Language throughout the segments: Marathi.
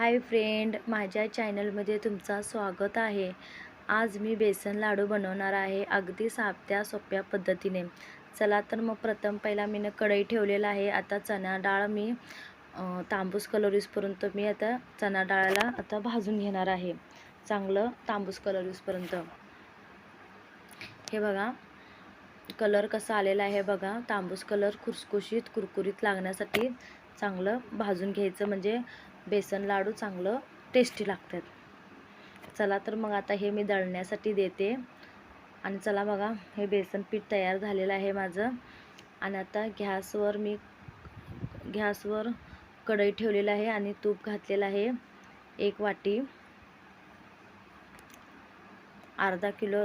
हाय फ्रेंड माझ्या चॅनलमध्ये तुमचा स्वागत आहे. आज मी बेसन लाडू बनवणार आहे अगदी साध्या सोप्या पद्धतीने. चला तर मग प्रथम पहिला मी कढई ठेवलेला आहे. आता चणा डाळ मी तांबूस कलर मी आता चणा डाळाला आता भाजून घेणार आहे. चांगलं तांबूस कलर हे बघा कलर कसा आलेला आहे बघा. तांबूस कलर खुसखुशीत कुरकुरीत लागण्यासाठी चांगलं भाजून घ्यायचं. म्हणजे बेसन लाडू चांगलं टेस्टी लागतात. चला तर मग आता हे मी दळण्यासाठी देते. आणि चला बघा हे बेसन पीठ तयार झालेलं आहे माझं. आणि आता गॅसवर मी गॅसवर कढई ठेवलेलं आहे आणि तूप घातलेलं आहे. एक वाटी. अर्धा किलो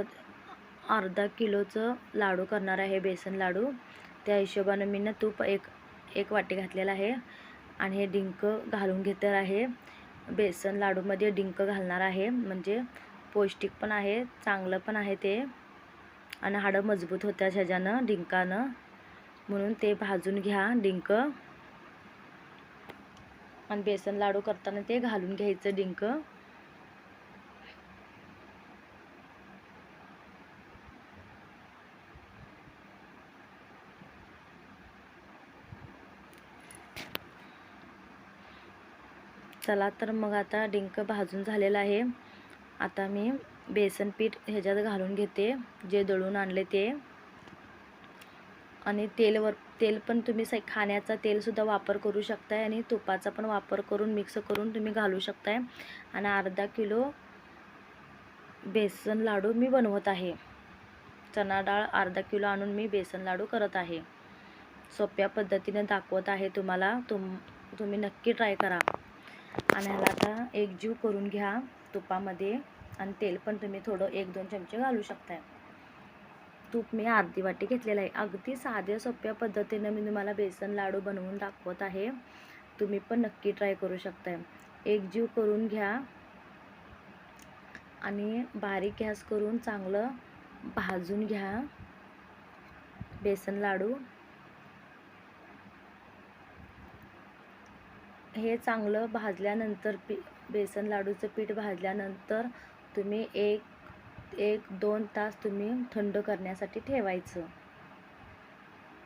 अर्धा किलोचं लाडू करणार आहे बेसन लाडू. त्या हिशोबानं मी ना तूप एक एक वाटी घातलेलं आहे. आणि हे डिंक घालून घेतर आहे. बेसन लाडूमध्ये डिंक घालणार आहे. म्हणजे पौष्टिक पण आहे चांगलं पण आहे ते. आणि हाडं मजबूत होत्या ह्याच्यानं डिंकानं. म्हणून ते भाजून घ्या डिंक. आणि बेसन लाडू करताना ते घालून घ्यायचं डिंक. चला तर मग आता डिंक भाजून झालेलं आहे. आता मी बेसन पीठ ह्याच्यात घालून घेते जे दळून आणले ते. आणि तेलवर तेल पण तुम्ही सा खाण्याचा तेलसुद्धा वापर करू शकताय आणि तुपाचा पण वापर करून मिक्स करून तुम्ही घालू शकताय. आणि अर्धा किलो बेसन लाडू मी बनवत आहे. चणा डाळ अर्धा किलो आणून मी बेसन लाडू करत आहे. सोप्या पद्धतीने दाखवत आहे तुम्हाला. तुम तुम्ही नक्की ट्राय करा. आणि ह्याला आता एक जीव करून घ्या तुपामध्ये आणि तेल पण तुम्ही थोडं एक दोन चमचे घालू शकताय. तूप मी अर्धी वाटी घेतलेलं आहे. अगदी साध्या सोप्या पद्धतीनं मी तुम्हाला बेसन लाडू बनवून दाखवत आहे. तुम्ही पण नक्की ट्राय करू शकताय. एक जीव करून घ्या आणि बारीक गॅस करून चांगलं भाजून घ्या. बेसन लाडू हे चांगलं भाजल्यानंतर पी बेसन लाडूचं पीठ भाजल्यानंतर तुम्ही एक एक दोन तास तुम्ही थंड करण्यासाठी ठेवायचं.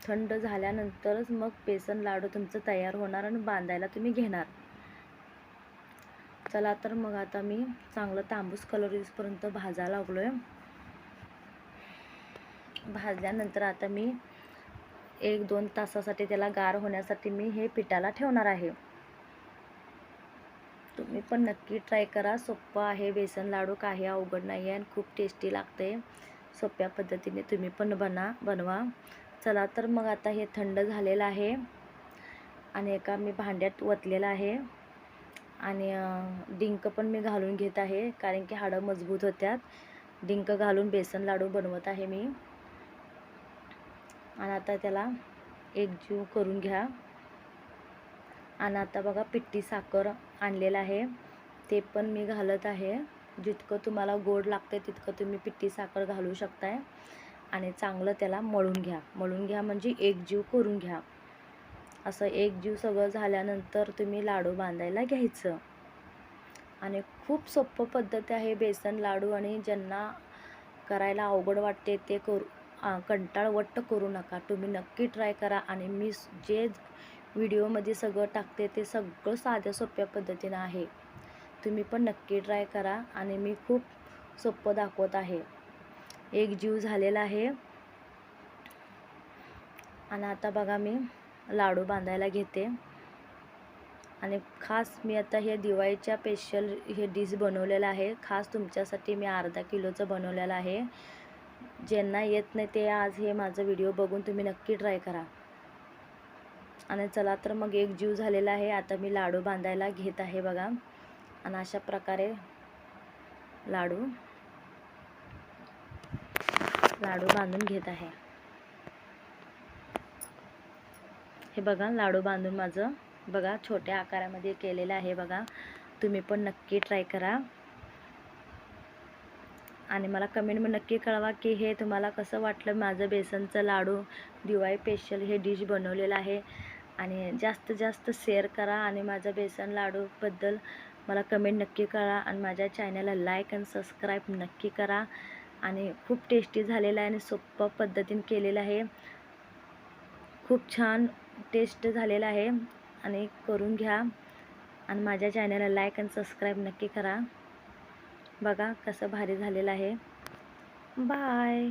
थंड झाल्यानंतरच मग बेसन लाडू तुमचं तयार होणार आणि बांधायला तुम्ही घेणार. चला तर मग आता मी चांगलं तांबूस कलर येऊसपर्यंत भाजायला लागलो आहे भाजल्यानंतर आता मी एक दोन तासासाठी त्याला गार होण्यासाठी मी हे पिठाला ठेवणार आहे. तुम्ही पण नक्की ट्राय करा. सोप्पं आहे बेसन लाडू काही अवघड नाही आहे आणि खूप टेस्टी लागते सोप्या पद्धतीने तुम्ही पण बना बनवा. चला तर मग आता हे थंड झालेलं आहे आणि एका मी भांड्यात ओतलेलं आहे. आणि डिंक पण मी घालून घेत आहे कारण की हाडं मजबूत होत्यात. डिंक घालून बेसन लाडू बनवत आहे मी. आणि आता त्याला एकजीव करून घ्या. आणि आता बघा पिट्टी साखर आणलेलं आहे. ते पण मी घालत आहे. जितकं तुम्हाला गोड लागते तितकं तुम्ही पिट्टी साखर घालू शकताय. आणि चांगलं त्याला मळून घ्या. मळून घ्या म्हणजे एक जीव करून घ्या. असं एक जीव सगळं झाल्यानंतर तुम्ही लाडू बांधायला घ्यायचं. आणि खूप सोपं पद्धत आहे बेसन लाडू आणि ज्यांना करायला अवघड वाटते ते करू कंटाळवट्ट करू नका. तुम्ही नक्की ट्राय करा आणि मी जे व्हिडिओमध्ये सगळं टाकते ते सगळं साध्या सोप्या पद्धतीनं आहे. तुम्ही पण नक्की ट्राय करा आणि मी खूप सोपं दाखवत आहे. एक जीव झालेला आहे. आणि आता बघा मी लाडू बांधायला घेते. आणि खास मी आता हे दिवाळीच्या स्पेशल हे डिश बनवलेलं आहे. खास तुमच्यासाठी मी अर्धा किलोचं बनवलेलं आहे. ज्यांना येत नाही ते आज हे माझं व्हिडिओ बघून तुम्ही नक्की ट्राय करा. आणि चला तर मग एक जीव झालेला आहे. आता मी लाडू बांधायला घेत आहे बघा. आणि अशा प्रकारे लाडू लाडू बांधून घेत आहे. हे बघा लाडू बांधून माझं बघा छोट्या आकारामध्ये केलेलं आहे बघा. तुम्ही पण नक्की ट्राय करा. आणि मला कमेंटमध्ये नक्की कळवा की हे तुम्हाला कसं वाटलं? माझं बेसनचं लाडू दिवाळी स्पेशल हे डिश बनवलेलं आहे. आणि जास्त जास्त शेअर करा आणि माझा बेसन लाडूबद्दल मला कमेंट नक्की करा आणि माझ्या चॅनलला लाईक आणि सबस्क्राईब नक्की करा. आणि खूप टेस्टी झालेला आहे आणि सोप्पं पद्धतीने केलेलं आहे. खूप छान टेस्ट झालेला आहे आणि करून घ्या. आणि माझ्या चॅनलला लाईक आणि सबस्क्राईब नक्की करा. बघा कसं भारी झालेलं आहे. बाय